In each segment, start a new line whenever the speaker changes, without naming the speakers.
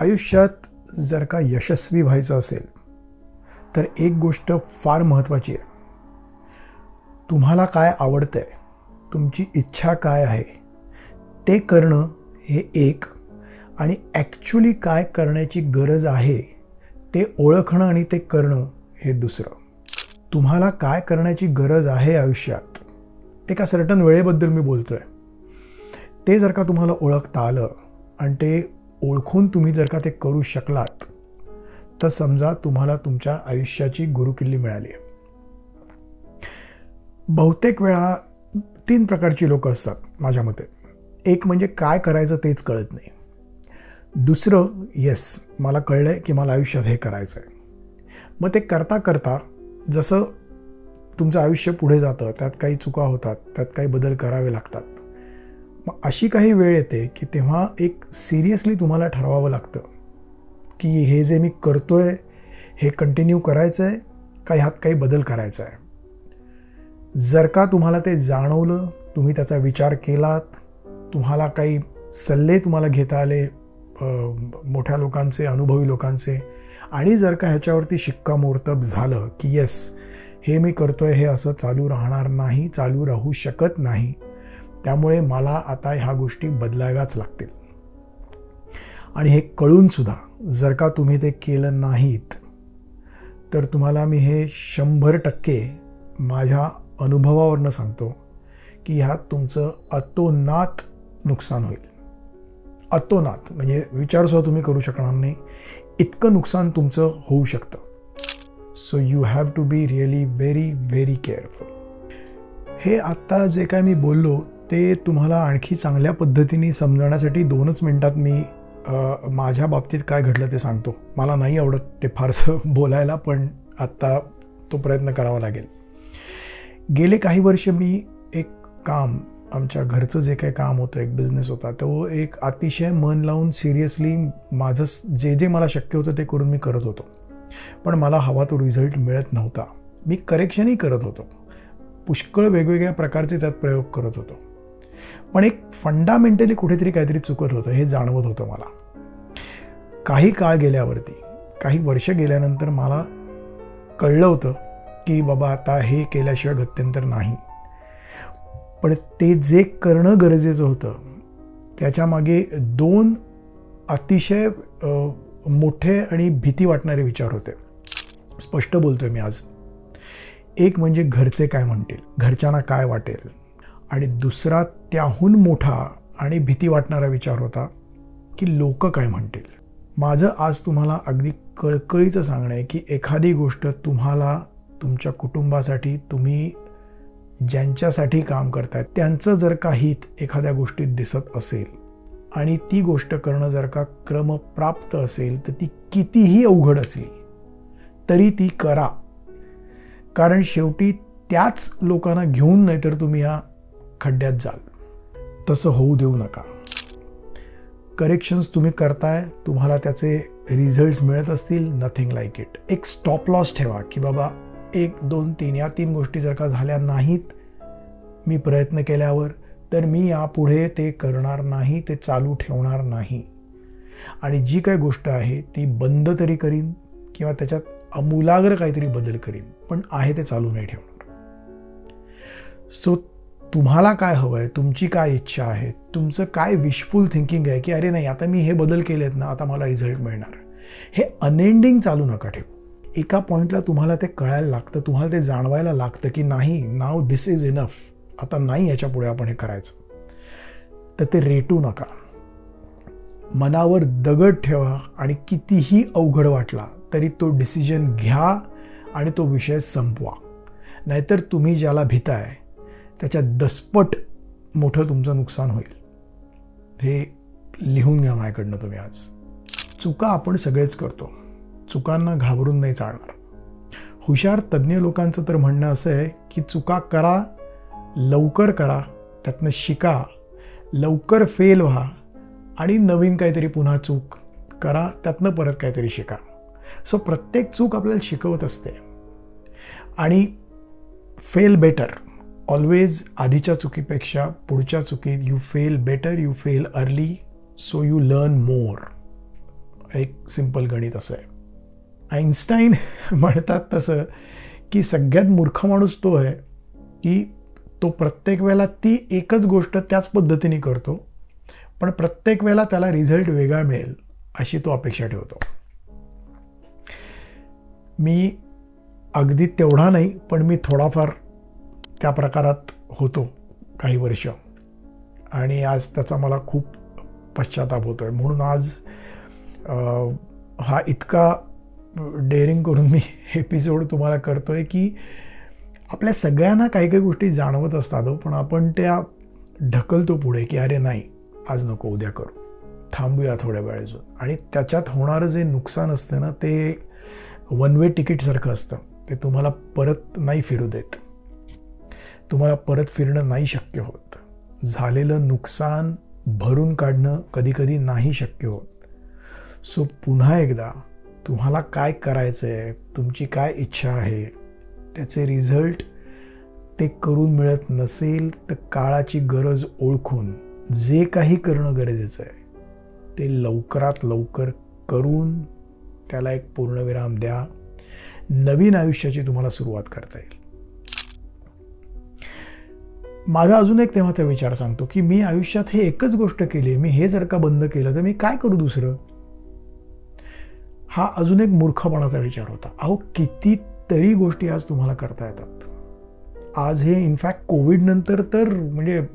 आयुष्यात जर का यशस्वी व्हायचं असेल तर एक गोष्ट फार महत्त्वाची आहे. तुम्हाला काय आवडतं आहे तुमची इच्छा काय आहे ते करणं हे एक आणि ॲक्च्युली काय करण्याची गरज आहे ते ओळखणं आणि ते करणं हे दुसरं. तुम्हाला काय करण्याची गरज आहे आयुष्यात एका सर्टन वेळेबद्दल मी बोलतो आहे ते जर का तुम्हाला ओळखता आलं आणि ते ओळखून तुम्ही जर का ते करू शकलात तर समजा तुम्हाला तुमच्या आयुष्याची गुरुकिल्ली मिळाली. आहे बहुतेक वेळा तीन प्रकारची लोक असतात माझ्या मते. एक म्हणजे काय करायचं तेच कळत नाही. दुसरं येस मला कळलं आहे की मला आयुष्यात हे करायचं आहे मग ते करता करता जसं तुमचं आयुष्य पुढे जातं त्यात काही चुका होतात त्यात काही बदल करावे लागतात. मग अशी काही वेळ येते की तेव्हा एक सिरियसली तुम्हाला ठरवावं लागतं की हे जे मी करतो आहे हे कंटिन्यू करायचं आहे का ह्यात काही बदल करायचा आहे जर का तुम्हाला ते जाणवलं तुम्ही त्याचा विचार केलात तुम्हाला काही सल्ले तुम्हाला घेता आले मोठ्या लोकांचे अनुभवी लोकांचे आणि जर का ह्याच्यावरती शिक्कामोर्तब झालं की येस हे मी करतो आहे हे असं चालू राहणार नाही चालू राहू शकत नाही त्यामुळे मला आता ह्या गोष्टी बदलाव्याच लागतील. आणि हे कळूनसुद्धा जर का तुम्ही ते केलं नाहीत तर तुम्हाला मी हे शंभर टक्के माझ्या अनुभवावरनं सांगतो की ह्यात तुमचं अतोनात नुकसान होईल. अतोनात म्हणजे विचारसुद्धा तुम्ही करू शकणार नाही. इतकं नुकसान तुमचं होऊ शकतं. So you have to be really very very careful हे आत्ता जे काय मी बोललो ते तुम्हाला आणखी चांगल्या पद्धतीने समजण्यासाठी दोनच मिनटात मी माझ्या बाबतीत काय घडलं ते सांगतो. मला नाही आवडत ते फारसं बोलायला पण आत्ता तो प्रयत्न करावा लागेल. गेले काही वर्ष मी एक काम आमच्या घरचं जे काही काम होतं एक बिझनेस होता तो एक अतिशय मन लावून सिरियसली माझं जे जे मला शक्य होतं ते करून मी करत होतो. पण मला हवा तो रिझल्ट मिळत नव्हता. मी करेक्शनही करत होतो. पुष्कळ वेगवेगळ्या प्रकारचे त्यात प्रयोग करत होतो. पण एक फंडामेंटली कुठेतरी काहीतरी चुकत होतं हे जाणवत होतं मला. काही काळ गेल्यावरती काही वर्ष गेल्यानंतर मला कळलं होतं की बाबा आता हे केल्याशिवाय गत्यंतर नाही. पण ते जे करणं गरजेचं होतं त्याच्यामागे दोन अतिशय मोठे आणि भीती वाटणारे विचार होते. स्पष्ट बोलतोय मी आज. एक म्हणजे घरचे काय म्हणतील? घरच्यांना काय वाटेल? आणि दुसरा त्याहून मोठा आणि भीती वाटणारा विचार होता की लोक काय म्हणतील. माझं आज तुम्हाला अगदी कळकळीचं सांगणं आहे की एखादी गोष्ट तुम्हाला तुमच्या कुटुंबासाठी तुम्ही ज्यांच्यासाठी काम करतायत त्यांचं जर का हित एखाद्या गोष्टीत दिसत असेल आणि ती गोष्ट करणं जर का क्रमप्राप्त असेल तर ती कितीही अवघड असली तरी ती करा. कारण शेवटी त्याच लोकांना घेऊन नाहीतर तुम्ही या खड्ड्यात जाल. तसं होऊ देऊ नका. करेक्शन्स तुम्ही करताय तुम्हाला त्याचे रिझल्ट्स मिळत असतील नथिंग लाईक इट एक स्टॉप लॉस ठेवा की बाबा एक दोन तीन या तीन गोष्टी जर का झाल्या नाहीत मी प्रयत्न केल्यावर तर मी यापुढे ते करणार नाही ते चालू ठेवणार नाही. आणि जी काही गोष्ट आहे ती बंद तरी करीन किंवा त्याच्यात अमूलाग्र काहीतरी बदल करीन पण आहे ते चालू नाही ठेवणार. सो तुम्हाला काय हवं आहे तुमची काय इच्छा आहे? तुमचं काय विशफुल थिंकिंग आहे की अरे नाही आता मी हे बदल केलेत ना आता मला रिझल्ट मिळणार. हे अनएंडिंग चालू नका ठेवू. एका पॉईंटला तुम्हाला ते कळायला लागतं तुम्हाला ते जाणवायला लागतं की नाही नाव दिस इज इनफ आता नाही याच्यापुढे आपण हे करायचं. तर ते रेटू नका. मनावर दगड ठेवा आणि कितीही अवघड वाटला तरी तो डिसिजन घ्या आणि तो विषय संपवा. नाहीतर तुम्ही ज्याला भीताय त्याच्या दसपट मोठं तुमचं नुकसान होईल. हे लिहून घ्या माझ्याकडनं तुम्ही आज. चुका आपण सगळेच करतो. चुकांना घाबरून नाही चालणार. हुशार तज्ज्ञ लोकांचं तर म्हणणं असं आहे की चुका करा लवकर करा त्यातनं शिका लवकर फेल व्हा आणि नवीन काहीतरी पुन्हा चूक करा त्यातनं परत काहीतरी शिका. सो प्रत्येक चूक आपल्याला शिकवत असते. आणि फेल बेटर ऑलवेज आधीच्या चुकीपेक्षा पुढच्या चुकीत you fail better you fail early so you learn more एक सिंपल गणित असं आहे. आईन्स्टाईन म्हणतात तसं की सगळ्यात मूर्ख माणूस तो आहे की तो प्रत्येक वेळेला ती एकच गोष्ट त्याच पद्धतीने करतो पण प्रत्येक वेळेला त्याला रिझल्ट वेगळा मिळेल अशी तो अपेक्षा ठेवतो. मी अगदी तेवढा नाही पण मी थोडाफार त्या प्रकारात होतो काही वर्ष. आणि आज त्याचा मला खूप पश्चाताप होतो आहे म्हणून आज हा इतका डेअरिंग करून मी एपिसोड तुम्हाला करतो आहे की आपल्या सगळ्यांना काही काही गोष्टी जाणवत असतात हो, पण आपण त्या ढकलतो पुढे की अरे नाही आज नको उद्या करू. थांबूया थोड्या वेळ अजून. आणि त्याच्यात होणारं जे नुकसान असतं ना ते वन वे तिकीटसारखं असतं. ते तुम्हाला परत नाही फिरू देत. तुम्हाला परत फिरणं नाही शक्य होत. झालेलं नुकसान भरून काढणं कधीकधी नाही शक्य होत. सो पुन्हा एकदा तुम्हाला काय करायचं आहे तुमची काय इच्छा आहे त्याचे रिझल्ट ते करून मिळत नसेल तर काळाची गरज ओळखून जे काही करणं गरजेचं आहे ते लवकरात लवकर करून त्याला एक पूर्णविराम द्या. नवीन आयुष्याची तुम्हाला सुरुवात करता येईल. माझा अजून एक तेव्हाचा विचार सांगतो की मी आयुष्यात हे एकच गोष्ट केली मी हे जर का बंद केलं तर मी काय करू दुसरं? हा अजून एक मूर्खपणाचा विचार होता. अहो कितीतरी गोष्टी आज तुम्हाला करता येतात. आज हे इनफॅक्ट कोविडनंतर तर म्हणजे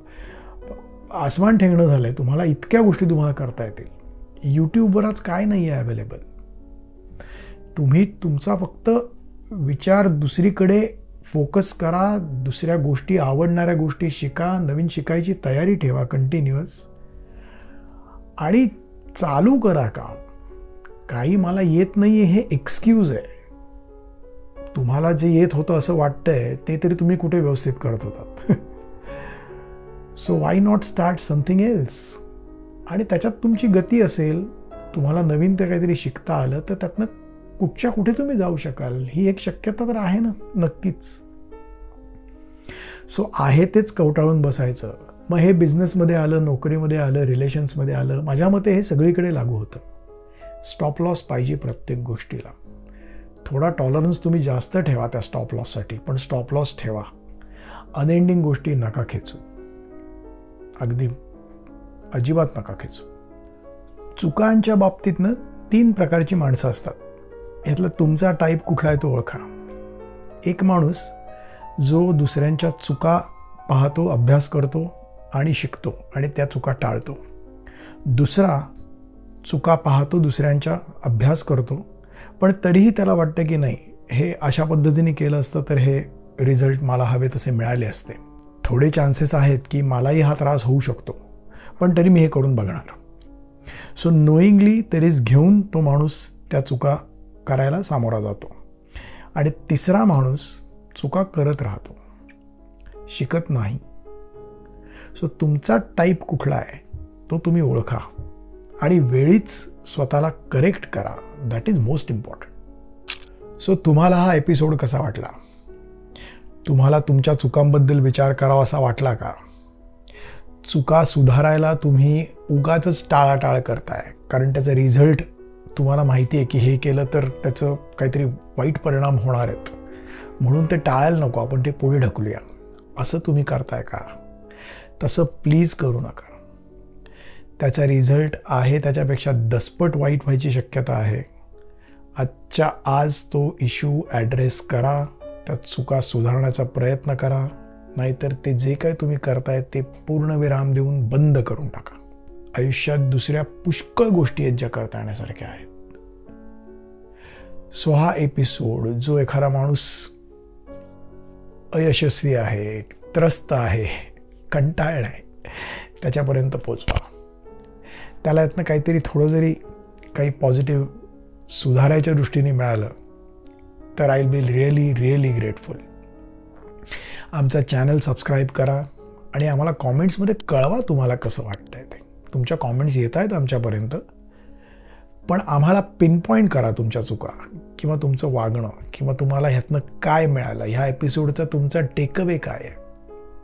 आसमान ठेंगणं झालं आहे तुम्हाला इतक्या गोष्टी तुम्हाला करता येतील. यूट्यूबवर आज काय नाही आहे अवेलेबल तुम्ही तुमचा फक्त विचार दुसरीकडे फोकस करा दुसऱ्या गोष्टी आवडणाऱ्या गोष्टी शिका नवीन शिकायची तयारी ठेवा कंटिन्युअस आणि चालू करा काम. काही मला येत नाही आहे हे एक्सक्यूज आहे. तुम्हाला जे येत होतं असं वाटतंय ते तरी तुम्ही कुठे व्यवस्थित करत होतात? So why not start something else आणि त्याच्यात तुमची गती असेल तुम्हाला नवीन ते काहीतरी शिकता आलं तर त्यातनं कुठच्या कुठे तुम्ही जाऊ शकाल? ही एक शक्यता तर आहे ना नक्कीच. सो आहे तेच कवटाळून बसायचं. मग हे बिझनेसमध्ये आलं नोकरीमध्ये आलं रिलेशन्समध्ये आलं माझ्या मते हे सगळीकडे लागू होतं. स्टॉप लॉस पाहिजे प्रत्येक गोष्टीला. थोडा टॉलरन्स तुम्ही जास्त ठेवा त्या स्टॉप लॉससाठी पण स्टॉप लॉस ठेवा. अनएंडिंग गोष्टी नका खेचू. अगदी. अजिबात नका खेचू. चुकांच्या बाबतीतनं तीन प्रकारची माणसं असतात. यातला तुमचा टाईप कुठला आहे तो ओळखा. एक माणूस जो दुसऱ्यांच्या चुका पाहतो अभ्यास करतो आणि शिकतो आणि त्या चुका टाळतो. दुसरा चुका पाहतो दुसऱ्यांच्या अभ्यास करतो पण तरीही त्याला वाटतं की नाही हे अशा पद्धतीने केलं असतं तर हे रिझल्ट मला हवे तसे मिळाले असते. थोडे चान्सेस आहेत की मलाही हा त्रास होऊ शकतो पण तरी मी हे करून बघणार. सो नोईंगली तरीच घेऊन तो माणूस त्या चुका करायला सामोरा जातो. आणि तिसरा माणूस चुका करत राहतो. शिकत नाही. सो तुमचा टाईप कुठला आहे तो तुम्ही ओळखा. आणि वेळीच स्वतःला करेक्ट करा. That is most important so तुम्हाला हा एपिसोड कसा वाटला? तुम्हाला तुमच्या चुकांबद्दल विचार करावा असा वाटला का? चुका सुधारायला तुम्ही उगाच टाळाटाळ करताय. कारण त्याचा रिझल्ट तुम्हाला माहिती आहे की हे केलं तर त्याचं काहीतरी वाईट परिणाम होणार आहेत. म्हणून ते टाळायला नको आपण ते पुढे ढकलूया. असं तुम्ही करताय का? तसं प्लीज करू नका. त्याचा रिझल्ट आहे त्याच्यापेक्षा दसपट वाईट व्हायची शक्यता आहे. आजच्या आज तो इश्यू ॲड्रेस करा त्या चुका सुधारण्याचा प्रयत्न करा नाहीतर ते जे काय तुम्ही करताय ते पूर्ण विराम देऊन बंद करून टाका. आयुष्यात दुसऱ्या पुष्कळ गोष्टी आहेत ज्या करता येण्यासारख्या आहेत. सो हा एपिसोड जो एखादा माणूस अयशस्वी आहे त्रस्त आहे कंटाळला आहे त्याच्यापर्यंत पोचवा. त्याला यातनं काहीतरी थोडं जरी काही पॉझिटिव्ह सुधारायच्या दृष्टीने मिळालं तर I be really really grateful आमचा चॅनल सबस्क्राईब करा आणि आम्हाला कॉमेंट्समध्ये कळवा तुम्हाला कसं वाटतं. तुमच्या कॉमेंट्स येत आहेत आमच्यापर्यंत. पण आम्हाला पिनपॉईंट करा तुमच्या चुका किंवा तुमचं वागणं किंवा तुम्हाला ह्यातनं काय मिळालं ह्या एपिसोडचा तुमचा टेकअवे काय आहे?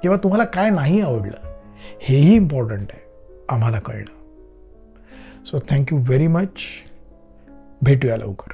किंवा तुम्हाला काय नाही आवडलं हेही इम्पॉर्टंट आहे आम्हाला कळणं सो थँक्यू व्हेरी मच भेटूया लवकर.